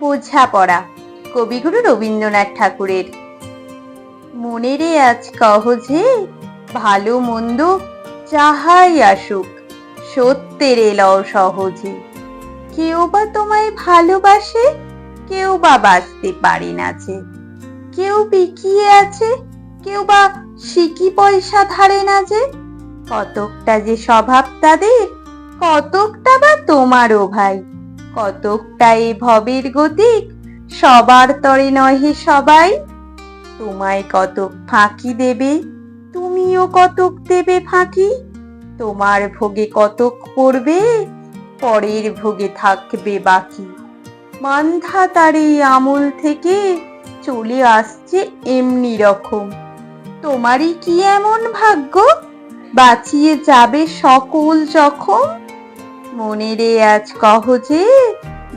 বোঝাপড়া। কবিগুরু রবীন্দ্রনাথ ঠাকুরের। মনে রে আজ কহ যে, ভালো মন্দ যাহাই আসুক, সত্যের এলও সহজে। কেউ বা তোমায় ভালোবাসে, কেউ বা বাঁচতে পারে না যে। কেউ বিকিয়ে আছে, কেউ বা সিকি পয়সা ধারে না যে। কতকটা যে স্বভাব তাদের, কতকটা বা তোমারও ভাই। কতকটা এ ভবের গতিক? সবার তরে নহে সবাই। তোমায় কতক ফাঁকি দেবে, তুমিও কতক দেবে ফাঁকি? তোমার ভোগে কতক পড়বে, পরের ভোগে থাকবে বাকি। মান্ধাতার তার এই আমল থেকে চলে আসছে এমনি রকম। তোমারই কি এমন ভাগ্য? বাঁচিয়ে যাবে সকল যখন মনে রে আজ কহ যে,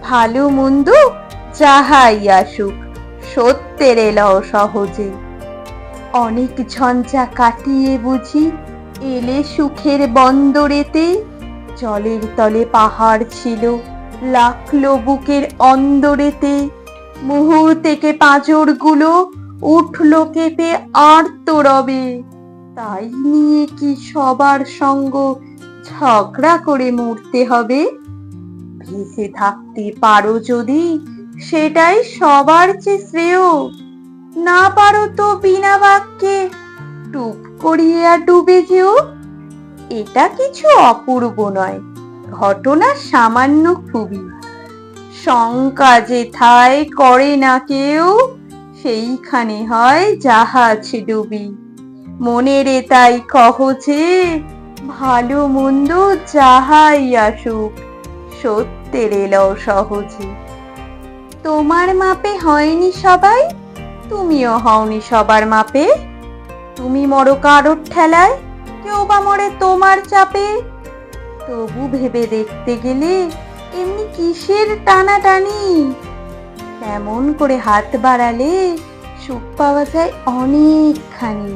ভালো মন্দ যাহাই আসুক, সত্যের এলাও সহজে। অনেক ঝঞ্ঝা কাটিয়ে বুঝি, এলে সুখের বন্দরেতে, জলের তলে পাহাড় ছিল, লাখলো বুকের অন্দরেতে। মুহূর্তেকে পাঁজরগুলো উঠল কেঁপে আর্ত রবে তাই নিয়ে কি সবার সঙ্গ ঝগড়া করে মরতে হবে। ভেসে থাকতে পারো যদি, সেটাই সবার চেয়ে শ্রেয়। না পারো তো বিনা বাক্যে টুপ করিয়ে ডুবে যেও। এটা কিছু অপূর্ব নয়, ঘটনা সামান্য খুবই। শঙ্কা যেথায় করে না কেউ, সেইখানে হয় জাহাজ ডুবি। মনে রে তাই কহ যে ভালো মন্দ যাহাই আসুক, সত্যের এলাও সহজে। তোমার মাপে হয়নি সবাই, তুমিও হওনি সবার মাপে। তুমি মরো কারোর ঠেলায়, কেউ বা মরে তোমার চাপে। তবু ভেবে দেখতে গেলে এমনি কিসের টানাটানি? এমন করে হাত বাড়ালে সুখ পাওয়া যায় অনেকখানি।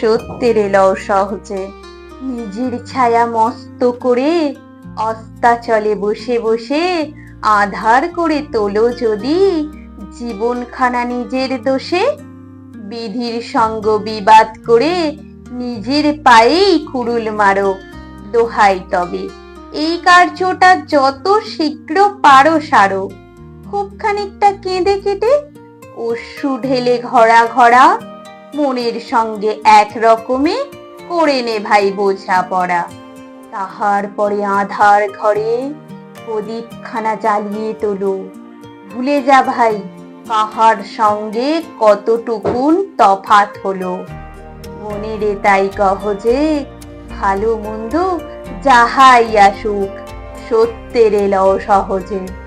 সত্যের এলও সহজে। নিজের ছায়া মস্ত করে অস্তাচলে বসে বসে আধার করে তোলো যদি জীবনখানা নিজের দোষে। বিধির সঙ্গ বিবাদ করে নিজের পায়েই কুড়ুল মারো দোহাই তবে। এই কার্যটা যত শীঘ্র পারো সারো। খুব খানিকটা কেঁদে কেটে অশ্রু ঢেলে ঘরা ঘরা মনের সঙ্গে এক রকমে করে নে ভাই বোঝা পড়া তাহার পরে আধার ঘরে প্রদীপখানা জ্বালিয়ে তোলো। ভুলে যা ভাই, কাহার সঙ্গে কতটুকুন তফাত হলো। মনে রে তাই কহ যে, ভালো মন্দ যাহাই আসুক, সত্যের এলও সহজে।